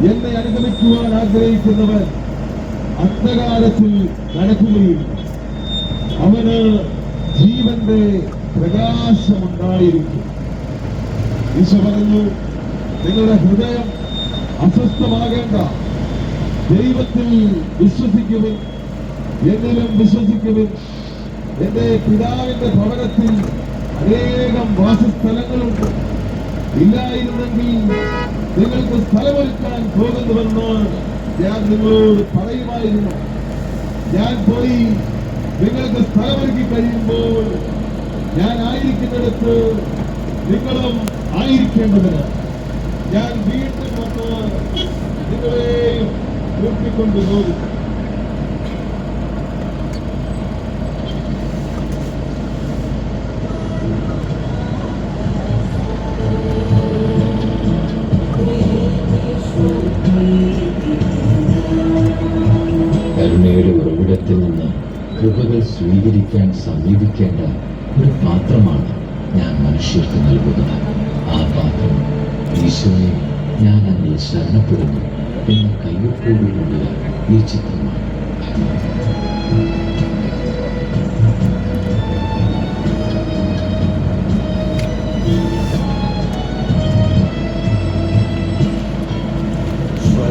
എന്നെ അനുഗമിക്കുവാൻ ആഗ്രഹിക്കുന്നവൻ അന്ധകാരത്തിൽ നടക്കുകയും അവന് ജീവന്റെ പ്രകാശമുണ്ടായിരിക്കും. ഈശോ പറഞ്ഞു നിങ്ങളുടെ ഹൃദയം അസ്വസ്ഥമാകേണ്ട. ദൈവത്തിൽ വിശ്വസിക്കുവിൻ. എന്നിലും വിശ്വസിക്കുവിൻ. എന്റെ പിതാവിന്റെ ഭവനത്തിൽ അനേകം വാസസ്ഥലങ്ങളുണ്ട്. ഇല്ലായിരുന്നെങ്കിൽ നിങ്ങൾക്ക് സ്ഥലമൊരുക്കാൻ പോകുന്നുവെന്ന് ഞാൻ നിങ്ങളോട് പറയുമായിരുന്നു. ഞാൻ പോയി നിങ്ങൾക്ക് സ്ഥലമൊരുക്കി കഴിയുമ്പോൾ ഞാൻ ആയിരിക്കുന്നിടത്ത് നിങ്ങളും ആയിരിക്കേണ്ടതിന് ഞാൻ വീട്ടിൽ വന്ന് നിങ്ങളെയും കൂട്ടിക്കൊണ്ടുപോകും കരുണയുടെ ഉറവിടത്തിൽ നിന്ന് കൃപകൾ സ്വീകരിക്കാൻ സമീപിക്കേണ്ട ഒരു പാത്രമാണ് ഞാൻ മനുഷ്യർക്ക് നൽകുന്നത്. ആ പാത്രം ഈശോയെ ഞാൻ അതിൽ ശരണപ്പെടുന്നു എന്ന കയ്യൊപ്പോടുകൂടിയ ഈ ചിത്രമാണ്.